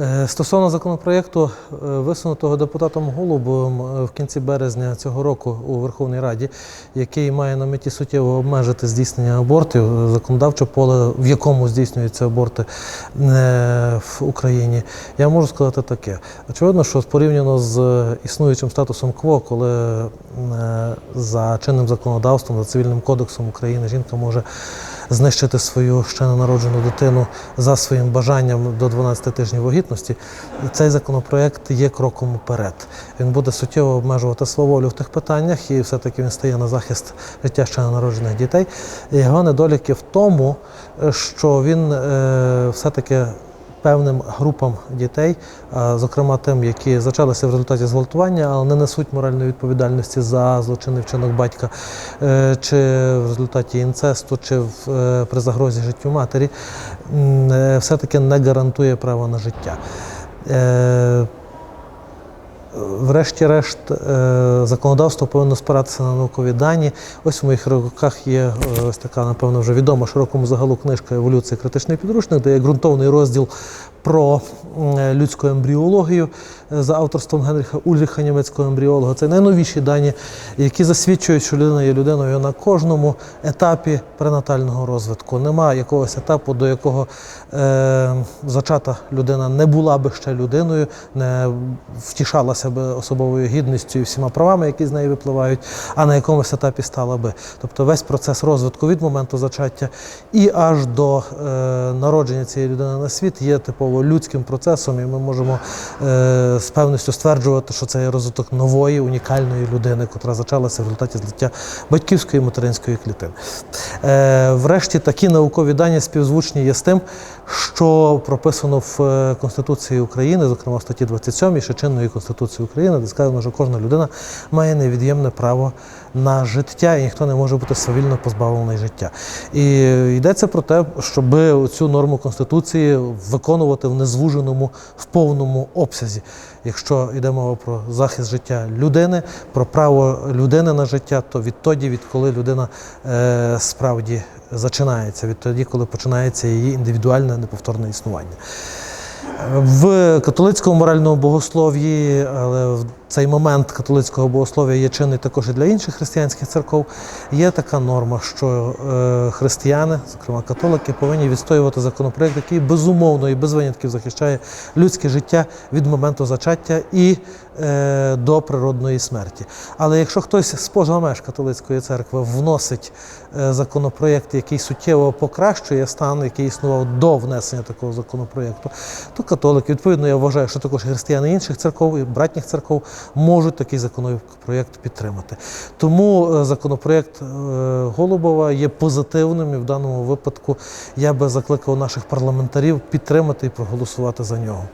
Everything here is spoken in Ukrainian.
Е, Стосовно законопроєкту, е, висунутого депутатом Голубовим е, в кінці березня цього року у Верховній Раді, який має на меті суттєво обмежити здійснення абортів, законодавче поле, в якому здійснюються аборти в Україні, я можу сказати таке. Очевидно, що порівняно з існуючим статусом КВО, коли за чинним законодавством, за цивільним кодексом України жінка може знищити свою ще ненароджену дитину за своїм бажанням до 12 тижнів вагітності, цей законопроект є кроком вперед. Він буде суттєво обмежувати сваволю в тих питаннях, і все-таки він стає на захист життя ще ненароджених дітей. І його недоліки в тому, е, що він е, все-таки певним групам дітей, зокрема тим, які зачалися в результаті зґвалтування, але не несуть моральної відповідальності за злочинний вчинок батька, е, чи в результаті інцесту, чи е, при загрозі життю матері, е, все-таки не гарантує право на життя. Врешті-решт, е, законодавство повинно спиратися на наукові дані. Ось в моїх руках є е, ось така, напевно, вже відома широкому загалу книжка Еволюція критичний підручник, де є ґрунтовний розділ про людську ембріологію е, за авторством Генріха Ульріха, німецького ембріолога. Це найновіші дані, які засвідчують, що людина є людиною на кожному етапі пренатального розвитку. Нема якогось етапу, до якого е, зачата людина не була би ще людиною, не втішалася би особовою гідністю і всіма правами, які з неї випливають, а на якомусь етапі стала би. Тобто весь процес розвитку від моменту зачаття і аж до е, народження цієї людини на світ є типово людським процесом, і ми можемо е, з певністю стверджувати, що це є розвиток нової унікальної людини, котра зачалася в результаті злиття батьківської материнської клітини. Е, врешті такі наукові дані співзвучні є з тим, що прописано в е, Конституції України, зокрема в статті 27 ще чинної Конституції України, де сказано, що кожна людина має невід'ємне право на життя, і ніхто не може бути свавільно позбавлений життя. І йдеться про те, щоб цю норму Конституції виконувати в незвуженому, в повному обсязі. Якщо йде мова про захист життя людини, про право людини на життя, то відтоді, відколи людина е, справді зачинається, відтоді, коли починається її індивідуальне неповторне існування. В католицькому моральному богослов'ї, але в цей момент католицького богослов'я є чинний також і для інших християнських церков. Є така норма, що е, християни, зокрема католики, повинні відстоювати законопроект, який безумовно і без винятків захищає людське життя від моменту зачаття і е, до природної смерті. Але якщо хтось з поза меж католицької церкви вносить е, законопроєкт, який суттєво покращує стан, який існував до внесення такого законопроєкту, то католики, відповідно, я вважаю, що також християни інших церков і братніх церков можуть такий законопроєкт підтримати. Тому законопроект законопроєкт е, Голубова є позитивним і в даному випадку я би закликав наших парламентарів підтримати і проголосувати за нього.